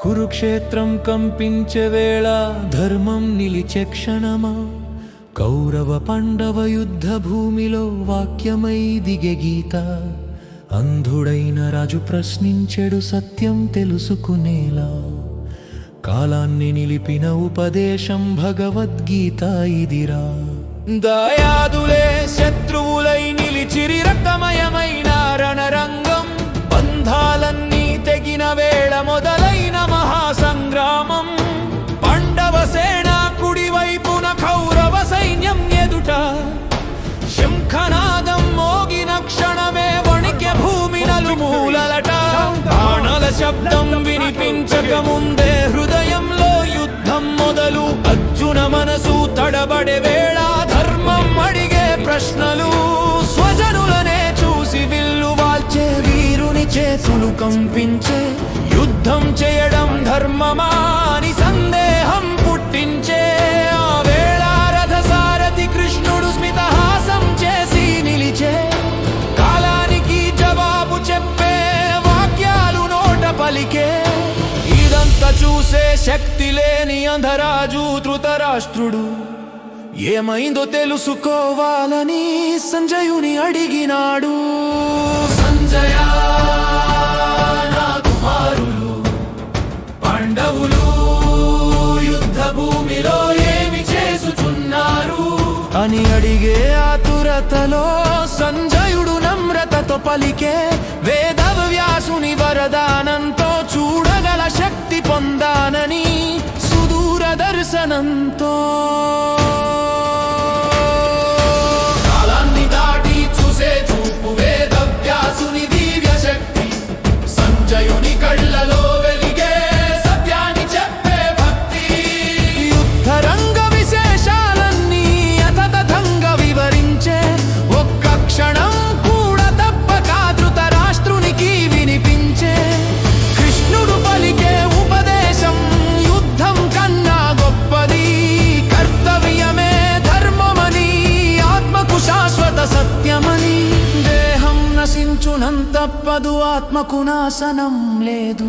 కురుక్షేత్రం కంపించే వేళ ధర్మం నిలిచే క్షణమా? కౌరవ పాండవ యుద్ధ భూమిలో వాక్యమై దిగే గీత. అంధుడైన రాజు ప్రశ్నించెడు సత్యం తెలుసుకునేలా? కాలాన్ని నిలిపిన ఉపదేశం భగవద్గీత ఇదిరా. దయాదులే శత్రువులై నిలిచిరి రక్తమయమైన రణరంగం. బంధాలన్నీ తెగిన వేళ మొదలైన శబ్దం వినిపించక ముందే హృదయంలో యుద్ధం మొదలు. అర్జున మనసు తడబడే వేళ ధర్మం అడిగే ప్రశ్నలు. స్వజనులనే చూసి విల్లు వాల్చే వీరుని చేతులు కంపించే. యుద్ధం చేయడం ధర్మమా చూసే శక్తి లేని అంధరాజు ధృతరాష్ట్రుడు. ఏమైందో తెలుసుకోవాలని సంజయుని అడిగినాడు. సంజయ నా కుమారులు పాండవులు యుద్ధ భూమిలో ఏమి చేసుచున్నారు? అని అడిగే ఆతురతలో సంజయుడు నమ్రతతో పలికే వేద వ్యాసుని వరదానంతో చూడగల శక్తి పొందానని సుదూర దర్శనంతో నశించునంతప్పదు ఆత్మకు నాశనం లేదు.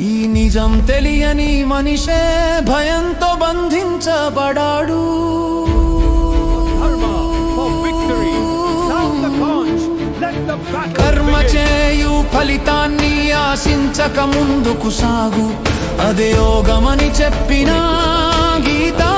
ఈ నిజం తెలియని మనిషే భయంతో బంధించబడాడు. కర్మ. చేయు ఫలితాన్ని ఆశించక ముందుకు సాగు. అదే యోగమని చెప్పిన గీతా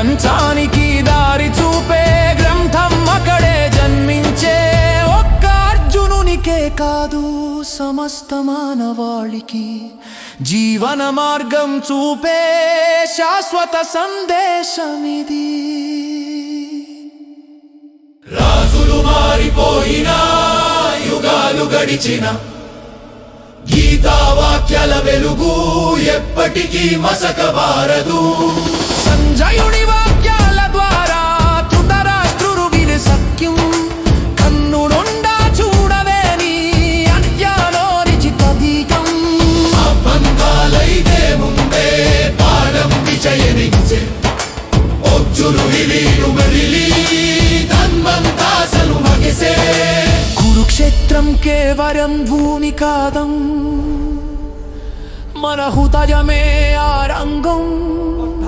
ప్రపంచానికి దారి చూపే గ్రంథం అక్కడే జన్మించే ఒక్క అర్జునునికే కాదు సమస్త మానవాళికి జీవన మార్గం చూపే శాశ్వత సందేశమిది. రాజులు మారిపోయినా యుగాలు గడిచిన గీతా వాక్యాల వెలుగు ఎప్పటికీ మసకబారదు. సంజయుడి వాక్యాల ద్వారా ధృతరాష్ట్రుడు విని సత్యం కన్నునుండా చూడవేని అజ్ఞానోరిచిత దీకం అబంధాలైతే ముందే పాఠం విజయనిచ్చే. ఒజ్జులు విలీను మెదిలి తన్మంతాసలు మగిసే. కురుక్షేత్రం కేవలం భూమి కాదం. మన హృదయమే ఆ రంగం.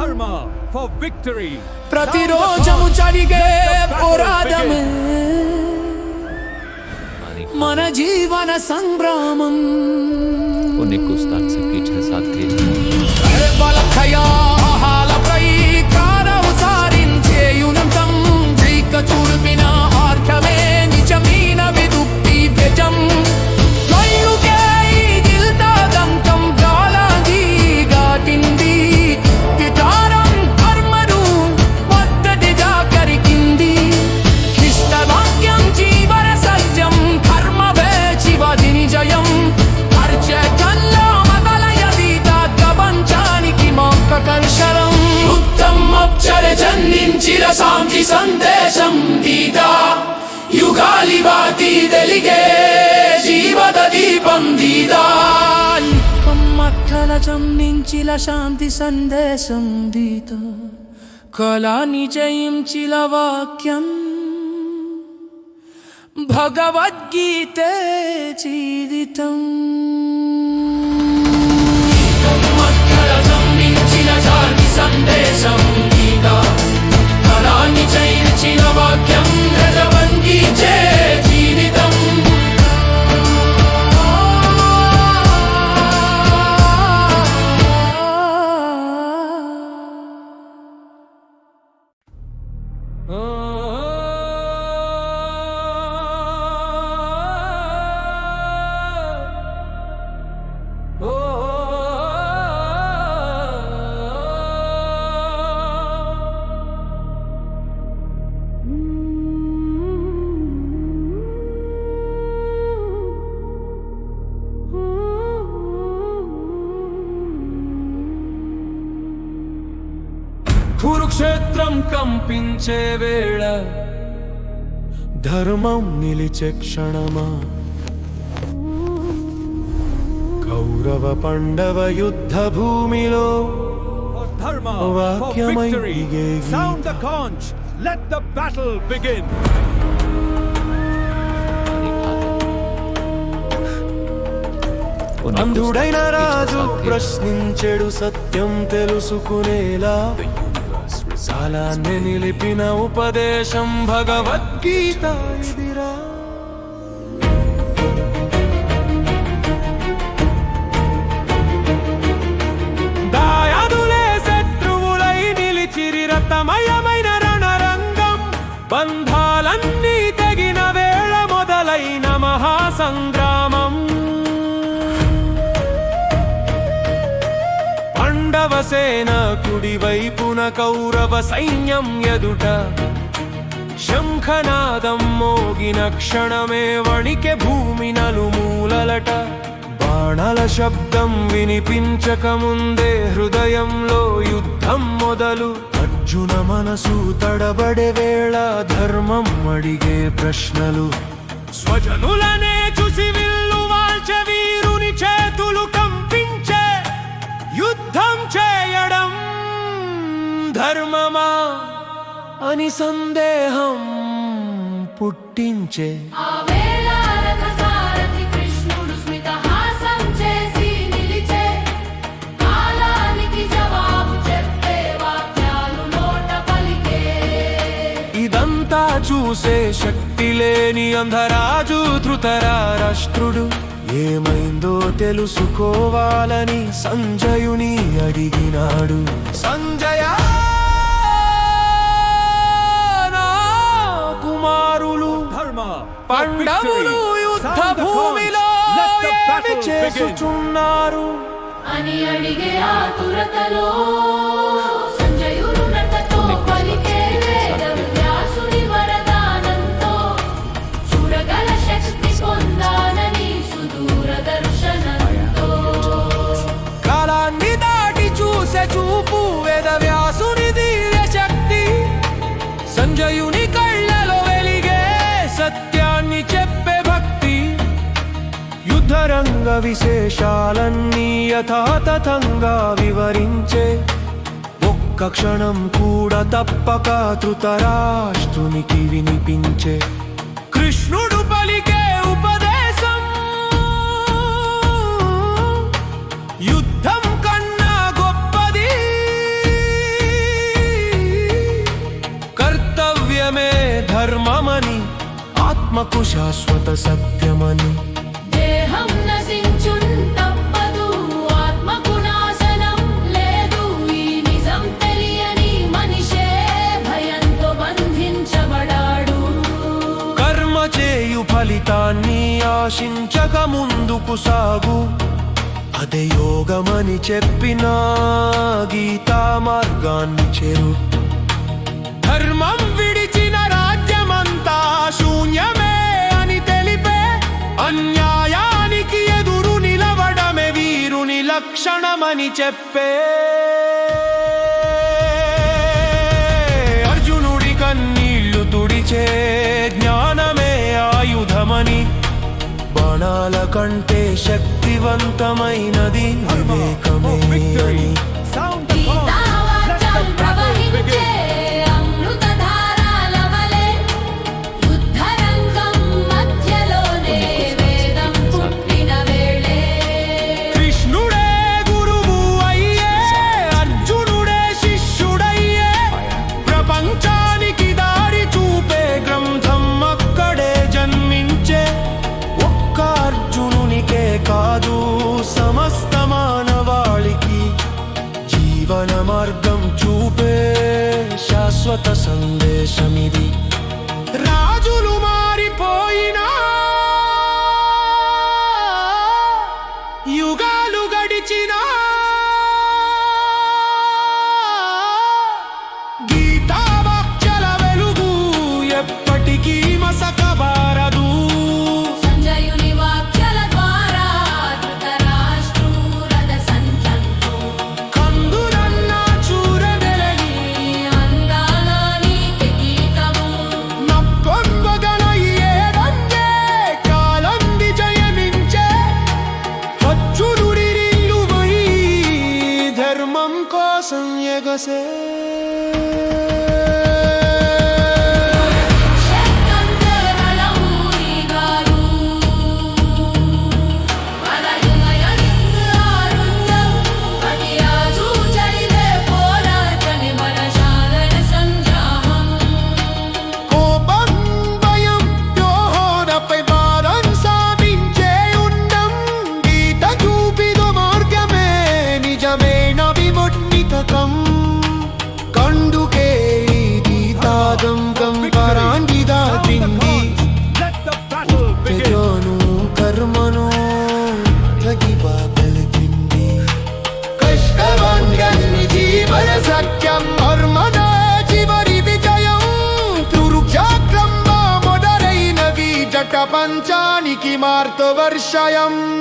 Dharma for victory. ప్రతిరోజము జరిగే పోరాటమే. మన జీవన సంగ్రామం సందేశం గీత. యుగాలి బాతి తెలిగే జీవద దీపం దీదా మక్కల జమ్మించిన శాంతి సందేశం గీత. కళాని జయించిన వాక్యం. భగవద్గీతే జీవితం. సందేశం గీత. కళాని జయించిన వాక్యం భగవద్గీతే చే. కంపించే వేళ ధర్మం నిలిచే క్షణమా? కౌరవ పండవ యుద్ధ భూమిలో ధర్మ అంధుడైన రాజు ప్రశ్నించెడు సత్యం తెలుసుకునేలా. కాలాన్ని నిలిపిన ఉపదేశం భగవద్గీత ఇది. సేన కుడివైపున కౌరవ సైన్యం ఎదుట. శంఖనాదం మోగిన క్షణమే వణికె భూమి నలుమూలలట. బాణల శబ్దం వినిపించక ముందే హృదయంలో యుద్ధం మొదలు. అర్జున మనసు తడబడే వేళ ధర్మం అడిగే ప్రశ్నలు. స్వజనులనే చూసి విల్లు వాల్చ వీరుని చేతులు కంపించే చేయడం ధర్మమా అని సందేహం పుట్టించే. ఇదంతా చూసే శక్తి లేని అంధరాజు ధృతరాష్ట్రుడు. ఏమైందో తెలుసుకోవాలని సంజయుని అడిగినాడు సంజయ నా కుమారులు పండవులు. యుద్ధ భూమిలో. చేసుచున్నారు అని అడిగే ఆతురతలో యుద్ధరంగ విశేషాలన్నీ యథాతథంగా వివరించే. ఒక్క క్షణం కూడా తప్పక ధృతరాష్ట్రునికి వినిపించే. కృష్ణుడు పలికే ఉపదేశం. యుద్ధం కన్నా గొప్పది. కర్తవ్యమే ధర్మమని ఆత్మకు శాశ్వత సత్యమని. ఆశించక ముందుకు సాగు. అదే యోగమని చెప్పిన గీతా మార్గాన్ని చేరు. ధర్మం విడిచిన రాజ్యమంతా శూన్యమే అని తెలిపే అన్యాయానికి ఎదురు నిలవడమే వీరుని లక్షణమని చెప్పే కంటే శక్తివంతమైనది వివేకమే मार्तवर्षायाम्।